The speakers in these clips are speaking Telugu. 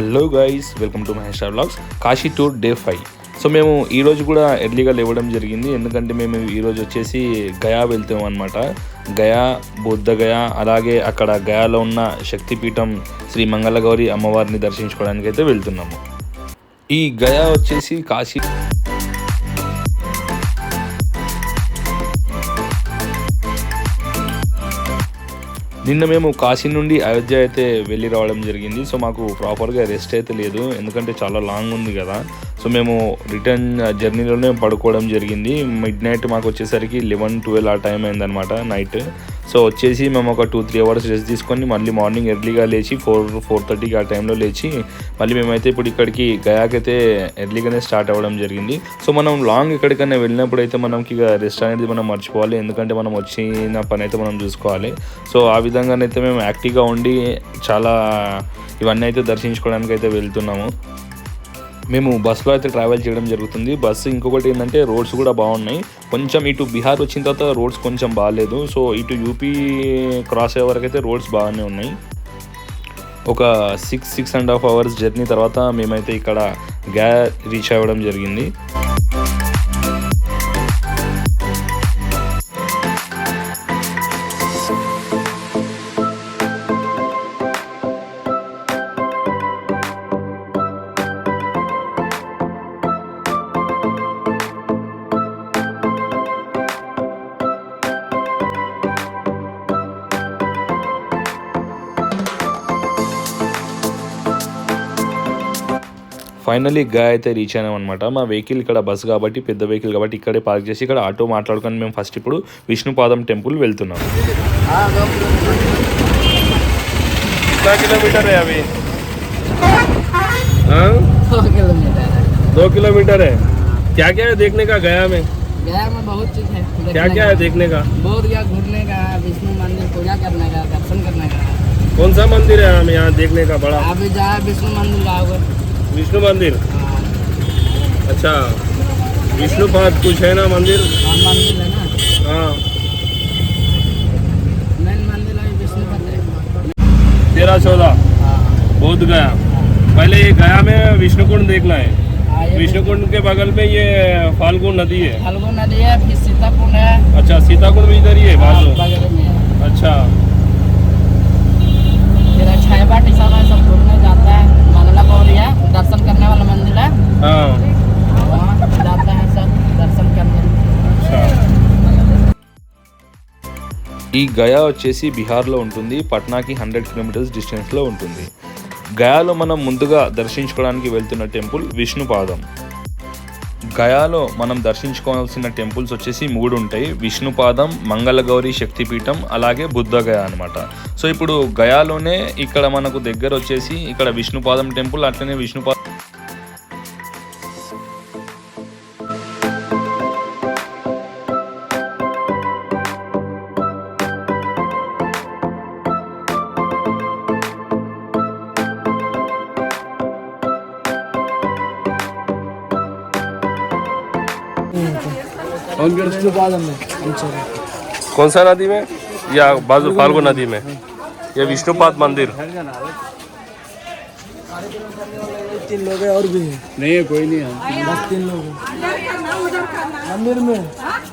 Hello guys welcome to Mahesh blogs Kashi tour day five so మేము ఈరోజు కూడా ఎర్లీగా లేవడం జరిగింది. ఎందుకంటే మేము ఈరోజు వచ్చేసి గయా వెళ్తాం అనమాట గయా బుద్ధ గయా అలాగే అక్కడ గయాలో ఉన్న శక్తిపీఠం శ్రీ మంగళగౌరి అమ్మవారిని దర్శించుకోవడానికి అయితే వెళ్తున్నాము. ఈ గయా వచ్చేసి కాశీ నిన్న మేము కాశీ నుండి అయోధ్య అయితే వెళ్ళి రావడం జరిగింది. సో మాకు ప్రాపర్గా రెస్ట్ అయితే లేదు. ఎందుకంటే చాలా లాంగ్ ఉంది కదా. సో మేము రిటర్న్ జర్నీలోనే పడుకోవడం జరిగింది. మిడ్ నైట్ మాకు వచ్చేసరికి లెవెన్ ట్వెల్వ్ ఆ టైం అయిందనమాట నైట్. సో వచ్చేసి మేము ఒక టూ త్రీ అవర్స్ రెస్ట్ తీసుకొని మళ్ళీ మార్నింగ్ ఎర్లీగా లేచి ఫోర్ ఫోర్ థర్టీకి ఆ టైంలో లేచి మళ్ళీ మేమైతే ఇప్పుడు ఇక్కడికి గయాకైతే ఎర్లీగానే స్టార్ట్ అవ్వడం జరిగింది. సో మనం లాంగ్ ఎక్కడికైనా వెళ్ళినప్పుడు అయితే మనకి ఇక రెస్ట్ అనేది మనం మర్చిపోవాలి. ఎందుకంటే మనం వచ్చిన పని అయితే మనం చూసుకోవాలి. సో ఆ విధంగానైతే మేము యాక్టివ్గా ఉండి చాలా ఇవన్నీ అయితే దర్శించుకోవడానికి అయితే వెళ్తున్నాము. మేము బస్సులో అయితే ట్రావెల్ చేయడం జరుగుతుంది. బస్సు ఇంకొకటి ఏంటంటే రోడ్స్ కూడా బాగున్నాయి. కొంచెం ఇటు బీహార్ వచ్చిన తర్వాత రోడ్స్ కొంచెం బాగాలేదు. సో ఇటు యూపీ క్రాస్ అయ్యే వరకు అయితే రోడ్స్ బాగానే ఉన్నాయి. ఒక six six and half hours journey తర్వాత మేమైతే ఇక్కడ గ్యా రీచ్ అవ్వడం జరిగింది. ఫైనలీ గా అయితే రీచ్ అయినాం అనమాట మా వెహికల్ ఇక్కడ బస్ కాబట్టి పెద్ద వెహికల్ కాబట్టి ఇక్కడే పార్క్ చేసి ఇక్కడ ఆటో మాట్లాడుకొని మేము ఫస్ట్ ఇప్పుడు విష్ణుపాదం టెంపుల్ వెళ్తున్నాం कितना किलोमीटर है अभी हाँ? सौ किलोमीटर है दो किलोमीटर है क्या क्या है देखने का गया में गया में बहुत चीज है देखने क्या क्या है देखने का बहुत या घूमने का विष्णु मंदिर पूजा करने का दर्शन करने का कौन सा मंदिर है हमें यहाँ देखने का बड़ा अभी जाए विष्णु मंदिर जाओगे विष्णु मंदिर? अच्छा विष्णुपाद कुछ है ना मंदिर? हाँ, मंदिर है ना। हाँ। मेन मंदिर विष्णु तेरह चौदह। हाँ। बोध गया। पहले ये गया में विष्णुकुंड देखना है। विष्णुकुंड के बगल में ये फाल्गु नदी है। फल्गु नदी है फिर सीताकुंड है। अच्छा सीताकुंड भी इधर ही है बाजू है। अच्छा। ఈ గయా వచ్చేసి బీహార్లో ఉంటుంది పట్నాకి హండ్రెడ్ కిలోమీటర్స్ డిస్టెన్స్లో ఉంటుంది. గయాలో మనం ముందుగా దర్శించుకోవడానికి వెళ్తున్న టెంపుల్ విష్ణుపాదం. గయాలో మనం దర్శించుకోవాల్సిన టెంపుల్స్ వచ్చేసి మూడు ఉంటాయి విష్ణుపాదం మంగళగౌరి శక్తిపీఠం అలాగే బుద్ధగయ అనమాట సో ఇప్పుడు గయాలోనే ఇక్కడ మనకు దగ్గర వచ్చేసి ఇక్కడ విష్ణుపాదం టెంపుల్ అట్లనే విష్ణుపాదం कौन सा नदी में? या बाजू फाल्गु नदी में? यह विष्णुपाद मंदिर। तीन लोग और भी है। नहीं कोई नहीं है। बस तीन लोग मंदिर में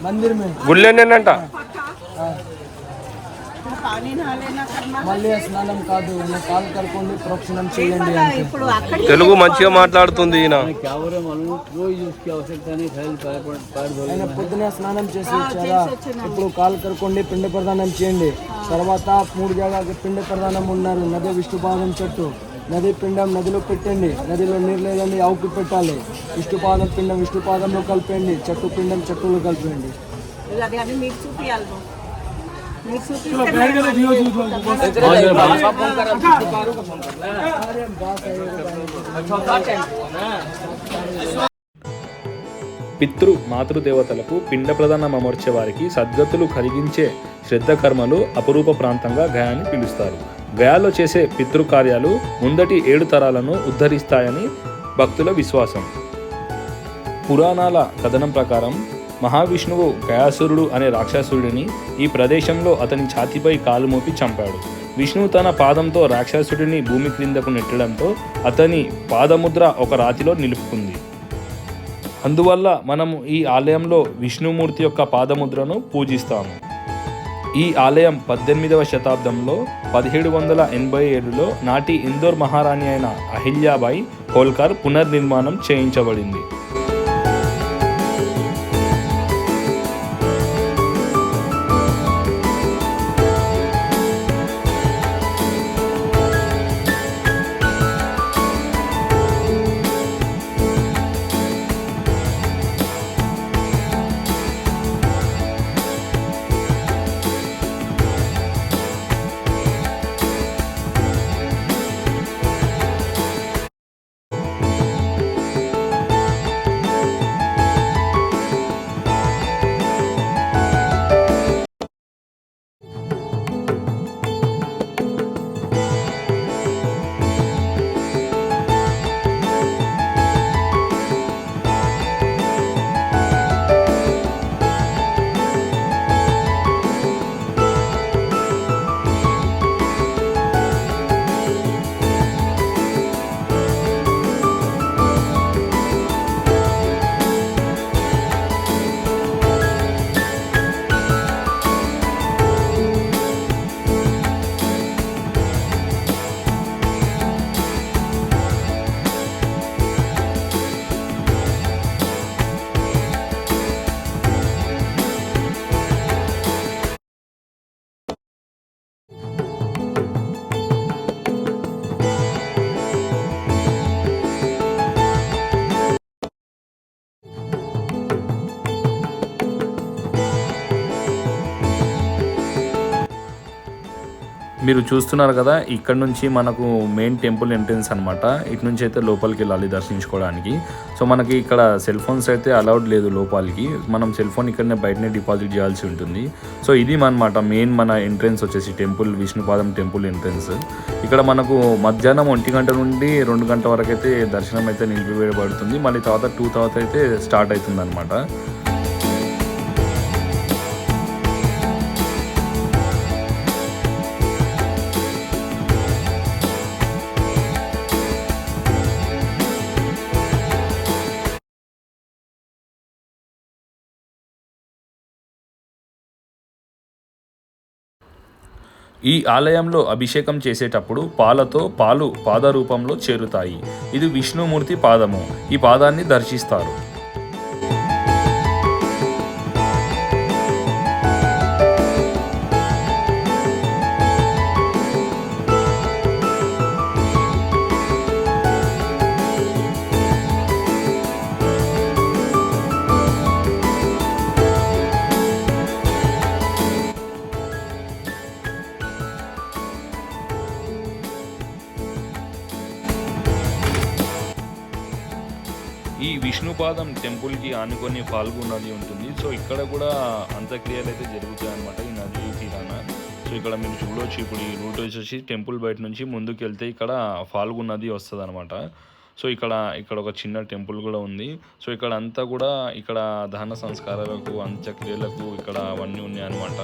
मंदिर में। गुल्ले ने नंटा? మళ్ళీ స్నానం కాదు కాలు ప్రోక్షణం చేయండి తెలుగు మంచిగా మాట్లాడుతుంది ఈయన. పొద్దునే స్నానం చేసి వచ్చారా? ఇప్పుడు కాలు కడుకోండి పిండి ప్రదానం చేయండి. తర్వాత మూడు జాగాకి పిండి ప్రదానం ఉన్నారు. నది విష్ణుపాదం చెట్టు. నది పిండం నదిలో పెట్టండి. నదిలో నీరు లేదండి ఆవుకి పెట్టాలి. విష్ణుపాదం పిండం విష్ణుపాదంలో కలిపేయండి. చెట్టు పిండం చెట్టులో కలిపేయండి. పితృ మాతృదేవతలకు పిండ ప్రదానం అమర్చే వారికి సద్గతులు కలిగించే శ్రద్ధ కర్మలు అపరూప ప్రాంతంగా గయాన్ని పిలుస్తారు. గయాలో చేసే పితృకార్యాలు ముందటి ఏడు తరాలను ఉద్ధరిస్తాయని భక్తుల విశ్వాసం. పురాణాల కథనం ప్రకారం మహావిష్ణువు గయాసురుడు అనే రాక్షసుడిని ఈ ప్రదేశంలో అతని ఛాతీపై కాలు మోపి చంపాడు. విష్ణువు తన పాదంతో రాక్షసుడిని భూమి క్రిందకు నెట్టడంతో అతని పాదముద్ర ఒక రాతిలో నిలుపుకుంది. అందువల్ల మనము ఈ ఆలయంలో విష్ణుమూర్తి యొక్క పాదముద్రను పూజిస్తాము. ఈ ఆలయం పద్దెనిమిదవ శతాబ్దంలో పదిహేడు వందల ఎనభై ఏడులో నాటి ఇందోర్ మహారాణి అయిన అహిల్యాబాయి హోల్కర్ పునర్నిర్మాణం చేయించబడింది. మీరు చూస్తున్నారు కదా ఇక్కడ నుంచి మనకు మెయిన్ టెంపుల్ ఎంట్రన్స్ అనమాట ఇటు నుంచి అయితే లోపలికి వెళ్ళాలి దర్శించుకోవడానికి. సో మనకి ఇక్కడ సెల్ ఫోన్స్ అయితే అలౌడ్ లేదు లోపలికి. మనం సెల్ ఫోన్ ఇక్కడనే బయటనే డిపాజిట్ చేయాల్సి ఉంటుంది. సో ఇది అనమాట మెయిన్ మన ఎంట్రన్స్ వచ్చేసి టెంపుల్ విష్ణుపాదం టెంపుల్ ఎంట్రన్స్ ఇక్కడ మనకు మధ్యాహ్నం ఒంటి గంట నుండి రెండు గంటల వరకు అయితే దర్శనం అయితే నిలిపివేయబడుతుంది. మళ్ళీ తర్వాత టూ తర్వాత అయితే స్టార్ట్ అవుతుంది అనమాట ఈ ఆలయంలో అభిషేకం చేసేటప్పుడు పాలతో పాలు పాద రూపంలో చేరుతాయి. ఇది విష్ణుమూర్తి పాదము. ఈ పాదాన్ని దర్శిస్తారు. విష్ణుపాదం టెంపుల్కి ఆనుకొని ఫాల్గు నది ఉంటుంది. సో ఇక్కడ కూడా అంత్యక్రియలు అయితే జరుగుతాయి అనమాట ఈ నది తీరాన. సో ఇక్కడ మీరు చూడవచ్చు ఇప్పుడు ఈ రూట్ వచ్చేసి టెంపుల్ బయట నుంచి ముందుకు వెళ్తే ఇక్కడ ఫాల్గు నది వస్తుంది అనమాట సో ఇక్కడ ఇక్కడ ఒక చిన్న టెంపుల్ కూడా ఉంది. సో ఇక్కడ అంతా కూడా ఇక్కడ దహన సంస్కారాలకు అంత్యక్రియలకు ఇక్కడ అవన్నీ ఉన్నాయి అనమాట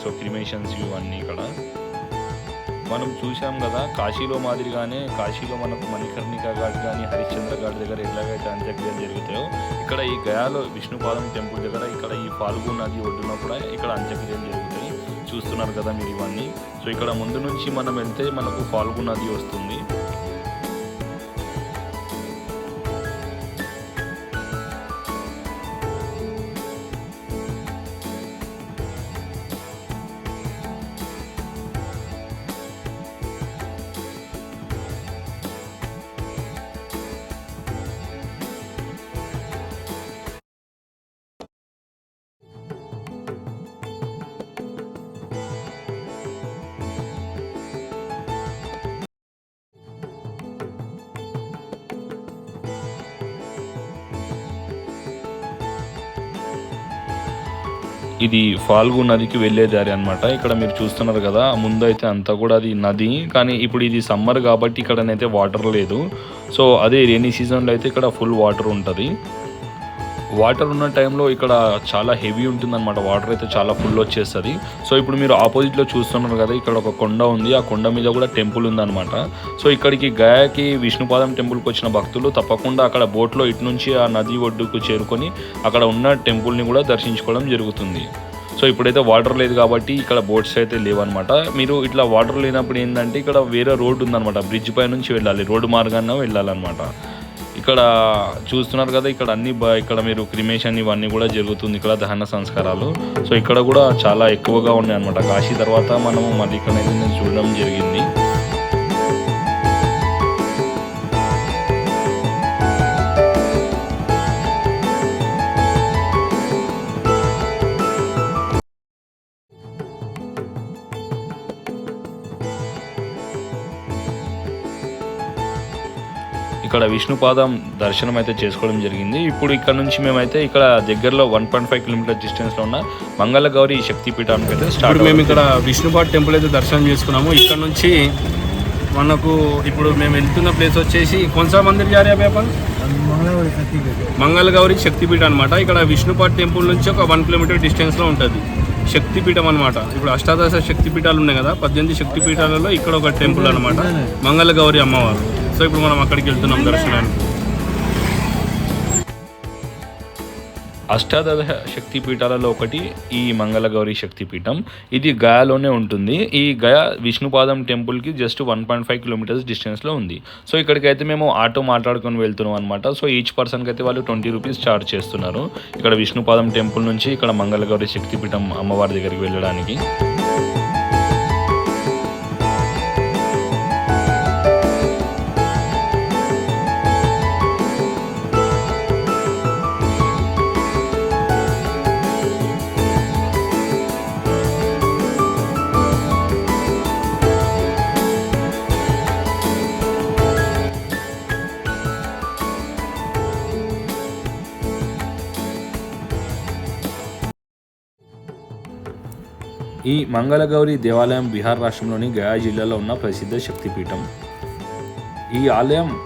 సో క్రిమేషన్స్ ఇవన్నీ ఇక్కడ. మనం చూసాం కదా కాశీలో మాదిరిగానే కాశీలో మనకు మణికర్ణిక ఘాట్ కానీ హరిశ్చంద్ర ఘాట్ దగ్గర ఎలాగైతే అంత్యక్రియలు జరుగుతాయో ఇక్కడ ఈ గయాలో విష్ణుపాదం టెంపుల్ దగ్గర ఇక్కడ ఈ పాల్గు నది ఒడ్డున కూడా ఇక్కడ అంత్యక్రియలు జరుగుతాయి. చూస్తున్నారు కదా మీరు ఇవన్నీ. సో ఇక్కడ ముందు నుంచి మనం వెళ్తే మనకు ఫాల్గు నది వస్తుంది. ఇది ఫాల్గు నదికి వెళ్ళే దారి అనమాట ఇక్కడ మీరు చూస్తున్నారు కదా ముందు అయితే అంతా కూడా అది నది. కానీ ఇప్పుడు ఇది సమ్మర్ కాబట్టి ఇక్కడనైతే వాటర్ లేదు. సో అదే రెయినీ సీజన్లో అయితే ఇక్కడ ఫుల్ వాటర్ ఉంటుంది. వాటర్ ఉన్న టైంలో ఇక్కడ చాలా హెవీ ఉంటుంది అనమాట వాటర్ అయితే చాలా ఫుల్ వచ్చేస్తుంది. సో ఇప్పుడు మీరు ఆపోజిట్లో చూస్తున్నారు కదా ఇక్కడ ఒక కొండ ఉంది. ఆ కొండ మీద కూడా టెంపుల్ ఉందన్నమాట. సో ఇక్కడికి గయాకి విష్ణుపాదం టెంపుల్కి వచ్చిన భక్తులు తప్పకుండా అక్కడ బోట్లో ఇటు నుంచి ఆ నది ఒడ్డుకు చేరుకొని అక్కడ ఉన్న టెంపుల్ని కూడా దర్శించుకోవడం జరుగుతుంది. సో ఇప్పుడైతే వాటర్ లేదు కాబట్టి ఇక్కడ బోట్స్ అయితే లేవన్నమాట. మీరు ఇట్లా వాటర్ లేనప్పుడు ఏంటంటే ఇక్కడ వేరే రోడ్డు ఉందన్నమాట. బ్రిడ్జ్ పై నుంచి వెళ్ళాలి. రోడ్డు మార్గాన వెళ్ళాలన్నమాట. ఇక్కడ చూస్తున్నారు కదా ఇక్కడ అన్ని ఇక్కడ మీరు క్రిమేషన్ ఇవన్నీ కూడా జరుగుతుంది ఇక్కడ దహన సంస్కారాలు. సో ఇక్కడ కూడా చాలా ఎక్కువగా ఉన్నాయి అనమాట కాశీ తర్వాత మనము మళ్ళీ ఇక్కడ చూడడం జరిగింది. విష్ణుపాదం దర్శనం అయితే చేసుకోవడం జరిగింది. ఇప్పుడు ఇక్కడ నుంచి మేమైతే ఇక్కడ దగ్గరలో వన్ పాయింట్ ఫైవ్ కిలోమీటర్ డిస్టెన్స్లో ఉన్న మంగళ గౌరి శక్తిపీఠానికి అయితే స్టార్ట్ మేము ఇక్కడ విష్ణుపాట్ టెంపుల్ అయితే దర్శనం చేసుకున్నాము. ఇక్కడ నుంచి మనకు ఇప్పుడు మేము వెళ్తున్న ప్లేస్ వచ్చేసి కొంసా మందిర్ జారీ పేపర్ మంగళ గౌరి శక్తిపీఠం అనమాట ఇక్కడ విష్ణుపాట్ టెంపుల్ నుంచి ఒక వన్ కిలోమీటర్ డిస్టెన్స్లో ఉంటుంది. శక్తిపీఠం అనమాట ఇప్పుడు అష్టాదశ శక్తిపీఠాలు ఉన్నాయి కదా పద్దెనిమిది శక్తిపీఠాలలో ఇక్కడ ఒక టెంపుల్ అనమాట మంగళ గౌరి అమ్మవారు. సో ఇప్పుడు మనం అక్కడికి వెళ్తున్నాం దర్శనానికి? అష్టాదశ శక్తి పీఠాలలో ఒకటి ఈ మంగళగౌరి శక్తి పీఠం ఇది గయాలోనే ఉంటుంది. ఈ గయా విష్ణుపాదం టెంపుల్కి just one point five kilometres డిస్టెన్స్లో ఉంది. సో ఇక్కడికైతే మేము ఆటో మాట్లాడుకొని వెళ్తున్నాం అనమాట సో ఈచ్ పర్సన్కి అయితే వాళ్ళు ట్వంటీ రూపీస్ ఛార్జ్ చేస్తున్నారు. ఇక్కడ విష్ణుపాదం టెంపుల్ నుంచి ఇక్కడ మంగళగౌరి శక్తి పీఠం అమ్మవారి దగ్గరికి వెళ్ళడానికి. ఈ మంగళగౌరి దేవాలయం బీహార్ రాష్ట్రంలోని గయా జిల్లాలో ఉన్న ప్రసిద్ధ శక్తిపీఠం. ఈ ఆలయం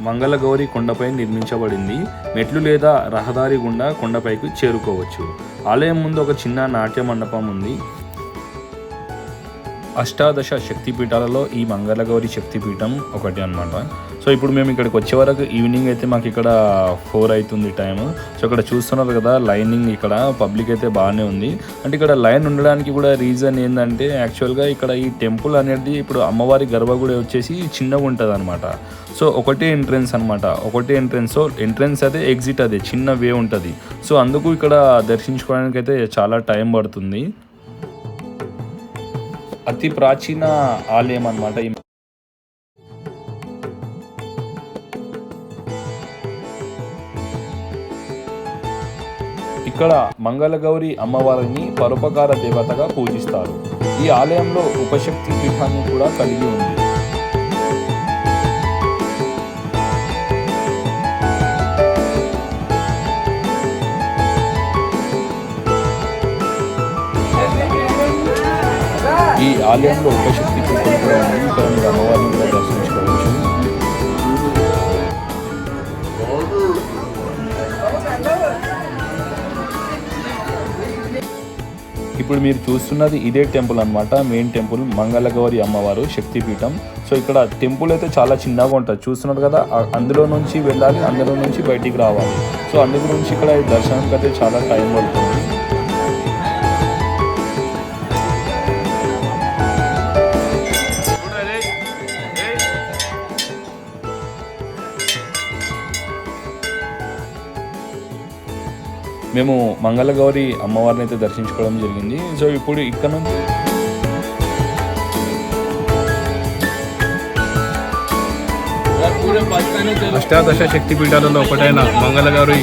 మంగళగౌరి కొండపై నిర్మించబడింది. మెట్లు లేదా రహదారి గుండా కొండపైకి చేరుకోవచ్చు. ఆలయం ముందు ఒక చిన్న నాట్య మండపం ఉంది. అష్టాదశ శక్తిపీఠాలలో ఈ మంగళగౌరి శక్తిపీఠం ఒకటి అన్నమాట. సో ఇప్పుడు మేము ఇక్కడికి వచ్చే వరకు ఈవినింగ్ అయితే మాకు ఇక్కడ ఫోర్ అవుతుంది టైం సో ఇక్కడ చూస్తున్నారు కదా లైనింగ్ ఇక్కడ పబ్లిక్ అయితే బాగానే ఉంది. అంటే ఇక్కడ లైన్ ఉండడానికి కూడా రీజన్ ఏంటంటే యాక్చువల్గా ఇక్కడ ఈ టెంపుల్ అనేది ఇప్పుడు అమ్మవారి గర్భగుడి వచ్చేసి చిన్నగా ఉంటుంది అనమాట సో ఒకటే ఎంట్రెన్స్ అనమాట ఒకటే ఎంట్రెన్స్ సో ఎంట్రెన్స్ అదే ఎగ్జిట్ అదే చిన్న వే ఉంటుంది. సో అందుకు ఇక్కడ దర్శించుకోవడానికి అయితే చాలా టైం పడుతుంది. అతి ప్రాచీన ఆలయం అనమాట ఇక్కడ మంగళగౌరి అమ్మవారిని పరోపకార దేవతగా పూజిస్తారు. ఈ ఆలయంలో ఉపశక్తి పీఠాన్ని కూడా కలిగి ఉంది. ఈ ఆలయంలో ఉపశక్తి పీఠం కూడా ఉంది. ఇక్కడ మీరు అమ్మవారిని ఇప్పుడు మీరు చూస్తున్నది ఇదే టెంపుల్ అన్నమాట. మెయిన్ టెంపుల్ మంగళగౌరి అమ్మవారు శక్తిపీఠం. సో ఇక్కడ టెంపుల్ అయితే చాలా చిన్నగా ఉంటుంది. చూస్తున్నారు కదా అందులో నుంచి వెళ్ళాలి అందులో నుంచి బయటికి రావాలి. సో అందుకు నుంచి ఇక్కడ దర్శనానికి అయితే చాలా టైం పడుతుంది. మేము మంగళగౌరి అమ్మవారిని అయితే దర్శించుకోవడం జరిగింది. సో ఇప్పుడు ఇక్కడ నుంచి అష్టాదశ శక్తిపీఠాలలో ఒకటైన మంగళగౌరి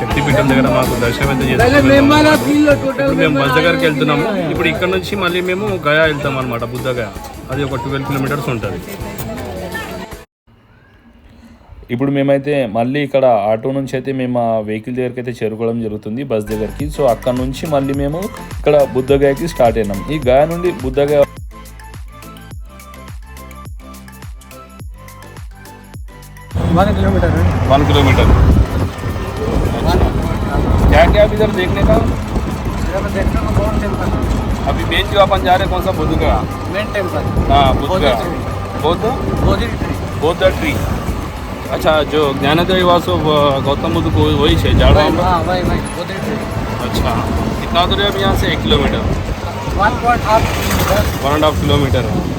శక్తిపీఠం దగ్గర మాకు దర్శనం అయితే ఇప్పుడు మేము బస్ దగ్గరికి వెళ్తున్నాము. ఇప్పుడు ఇక్కడ నుంచి మళ్ళీ మేము గయా వెళ్తాం అనమాట బుద్ధ గయా అది ఒక ట్వెల్వ్ కిలోమీటర్స్ ఉంటుంది. ఇప్పుడు మేమైతే మళ్ళీ ఇక్కడ ఆటో నుంచి అయితే మేము ఆ వెహికల్ దగ్గరికి అయితే చేరుకోవడం జరుగుతుంది బస్ దగ్గరికి సో అక్కడ నుంచి మళ్ళీ మేము ఇక్కడ బుద్ధగయకి స్టార్ట్ అయినాం ఈ గయా నుండి Bodhgaya one kilometre one kilometre क्या क्या अभी इधर देखने का इधर में देखने को बहुत टेम्पल अभी मेन जो अपन जा रहे हैं कौन सा बुद्ध का मेन टेम्पल हाँ बुद्ध बोधि का ट्री। बौद्ध बोधि ट्री बौद्ध ट्री अच्छा जो ज्ञानोदय वासो गौतम बुद्ध को वही है झाड़ वही हाँ वही वही बोधि ट्री अच्छा कितना दूर है अभी यहाँ से एक kilometre one point half kilometre one and half kilometre है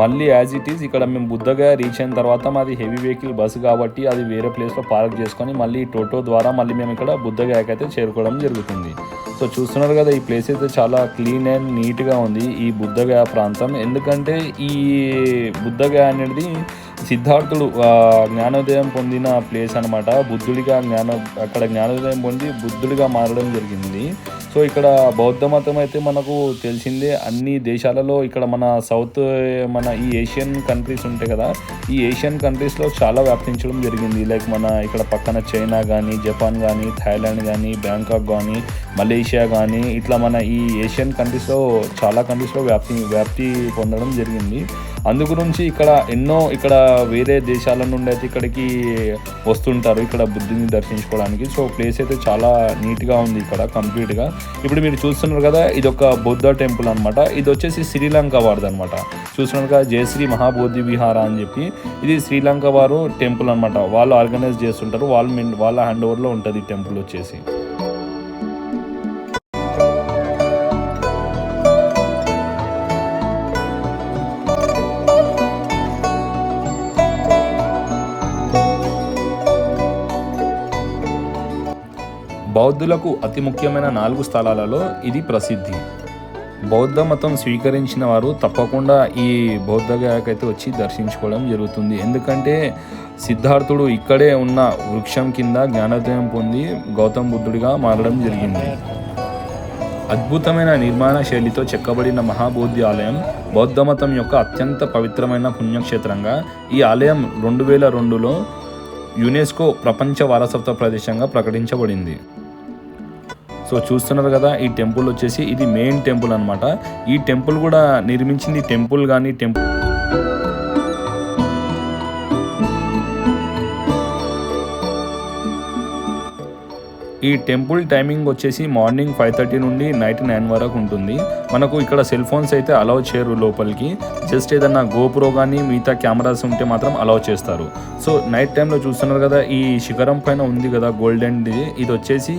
మళ్ళీ యాజ్ ఇట్ ఈస్ ఇక్కడ మేము బుద్ధగా రీచ్ అయిన తర్వాత మాది హెవీ వెహికల్ బస్సు కాబట్టి అది వేరే ప్లేస్లో పార్క్ చేసుకొని మళ్ళీ టోటో ద్వారా మళ్ళీ మేము ఇక్కడ బుద్ధగాయకి అయితే చేరుకోవడం జరుగుతుంది. సో చూస్తున్నారు కదా ఈ ప్లేస్ అయితే చాలా క్లీన్ అండ్ నీట్గా ఉంది ఈ బుద్ధగయ ప్రాంతం. ఎందుకంటే ఈ బుద్ధగయ అనేది సిద్ధార్థుడు జ్ఞానోదయం పొందిన ప్లేస్ అన్నమాట. బుద్ధుడిగా జ్ఞాన అక్కడ జ్ఞానోదయం పొంది బుద్ధుడిగా మారడం జరిగింది. సో ఇక్కడ బౌద్ధ మతం అయితే మనకు తెలిసిందే. అన్ని దేశాలలో ఇక్కడ మన సౌత్ మన ఈ ఏషియన్ కంట్రీస్ ఉంటాయి కదా. ఈ ఏషియన్ కంట్రీస్లో చాలా వ్యాప్తించడం జరిగింది. లైక్ మన ఇక్కడ పక్కన చైనా కానీ జపాన్ కానీ థాయిలాండ్ కానీ బ్యాంకాక్ కానీ మలేషియా కానీ ఇట్లా మన ఈ ఏషియన్ కంట్రీస్లో చాలా కంట్రీస్లో వ్యాప్తి వ్యాప్తి పొందడం జరిగింది. అందు గురించి ఇక్కడ ఎన్నో ఇక్కడ వేరే దేశాల నుండి అయితే ఇక్కడికి వస్తుంటారు ఇక్కడ బుద్ధిని దర్శించుకోవడానికి. సో ప్లేస్ అయితే చాలా నీట్గా ఉంది ఇక్కడ కంప్లీట్గా ఇప్పుడు మీరు చూస్తున్నారు కదా ఇది ఒక బుద్ధ టెంపుల్ అనమాట ఇది వచ్చేసి శ్రీలంక వారిది అనమాట చూస్తున్నారు కదా జయశ్రీ మహాబోధి విహార అని చెప్పి. ఇది శ్రీలంక వారు టెంపుల్ అనమాట వాళ్ళు ఆర్గనైజ్ చేస్తుంటారు వాళ్ళు వాళ్ళ హ్యాండ్ ఓవర్లో ఉంటుంది ఈ టెంపుల్ వచ్చేసి. బౌద్ధులకు అతి ముఖ్యమైన నాలుగు స్థలాలలో ఇది ప్రసిద్ధి. బౌద్ధ మతం స్వీకరించిన వారు తప్పకుండా ఈ బౌద్ధ గయాకైతే వచ్చి దర్శించుకోవడం జరుగుతుంది. ఎందుకంటే సిద్ధార్థుడు ఇక్కడే ఉన్న వృక్షం కింద జ్ఞానోదయం పొంది గౌతమ బుద్ధుడిగా మారడం జరిగింది. అద్భుతమైన నిర్మాణ శైలితో చెక్కబడిన మహాబోధి ఆలయం బౌద్ధ మతం యొక్క అత్యంత పవిత్రమైన పుణ్యక్షేత్రంగా ఈ ఆలయం రెండు వేల రెండులో యునెస్కో ప్రపంచ వారసత్వ ప్రదేశంగా ప్రకటించబడింది. సో చూస్తున్నారు కదా ఈ టెంపుల్ వచ్చేసి ఇది మెయిన్ టెంపుల్ అన్నమాట. ఈ టెంపుల్ కూడా నిర్మించింది టెంపుల్ కానీ టెంపుల్ ఈ టెంపుల్ టైమింగ్ వచ్చేసి మార్నింగ్ ఫైవ్ థర్టీ నుండి నైట్ నైన్ వరకు ఉంటుంది. మనకు ఇక్కడ సెల్ ఫోన్స్ అయితే అలౌ చేయరు లోపలికి. జస్ట్ ఏదన్నా గోప్రో కానీ మిగతా కెమెరాస్ ఉంటే మాత్రం అలౌ చేస్తారు. సో నైట్ టైంలో చూస్తున్నారు కదా ఈ శిఖరం పైన ఉంది కదా గోల్డెన్ది ఇది వచ్చేసి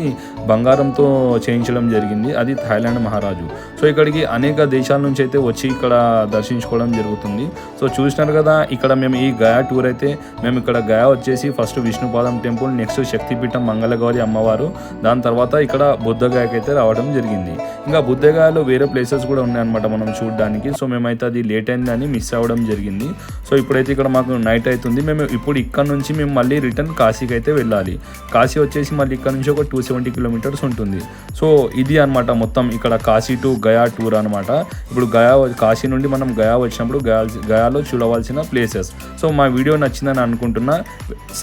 బంగారంతో చేయించడం జరిగింది. అది థాయిలాండ్ మహారాజు. సో ఇక్కడికి అనేక దేశాల నుంచి అయితే వచ్చి ఇక్కడ దర్శించుకోవడం జరుగుతుంది. సో చూసినారు కదా ఇక్కడ మేము ఈ గయా టూర్ అయితే మేము ఇక్కడ గయా వచ్చేసి ఫస్ట్ విష్ణుపాదం టెంపుల్ నెక్స్ట్ శక్తిపీఠం మంగళగౌరి అమ్మవారు దాని తర్వాత ఇక్కడ బుద్ధగాయకైతే అయితే రావడం జరిగింది. ఇంకా బుద్ధగాయలో వేరే ప్లేసెస్ కూడా ఉన్నాయన్నమాట మనం చూడడానికి. సో మేమైతే అది లేట్ అయిందని మిస్ అవ్వడం జరిగింది. సో ఇప్పుడైతే ఇక్కడ మాకు నైట్ అవుతుంది. మేము ఇప్పుడు ఇక్కడ నుంచి మేము మళ్ళీ రిటర్న్ కాశీకి అయితే వెళ్ళాలి. కాశీ వచ్చేసి మళ్ళీ ఇక్కడ నుంచి ఒక టూ సెవెంటీ కిలోమీటర్స్ ఉంటుంది. సో ఇది అనమాట మొత్తం ఇక్కడ కాశీ టు గయా టూర్ అనమాట ఇప్పుడు గయా కాశీ నుండి మనం గయా వచ్చినప్పుడు గయా గయాలో చూడవలసిన ప్లేసెస్ సో మా వీడియో నచ్చిందని అనుకుంటున్నా.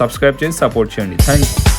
సబ్స్క్రైబ్ చేసి సపోర్ట్ చేయండి. Thank you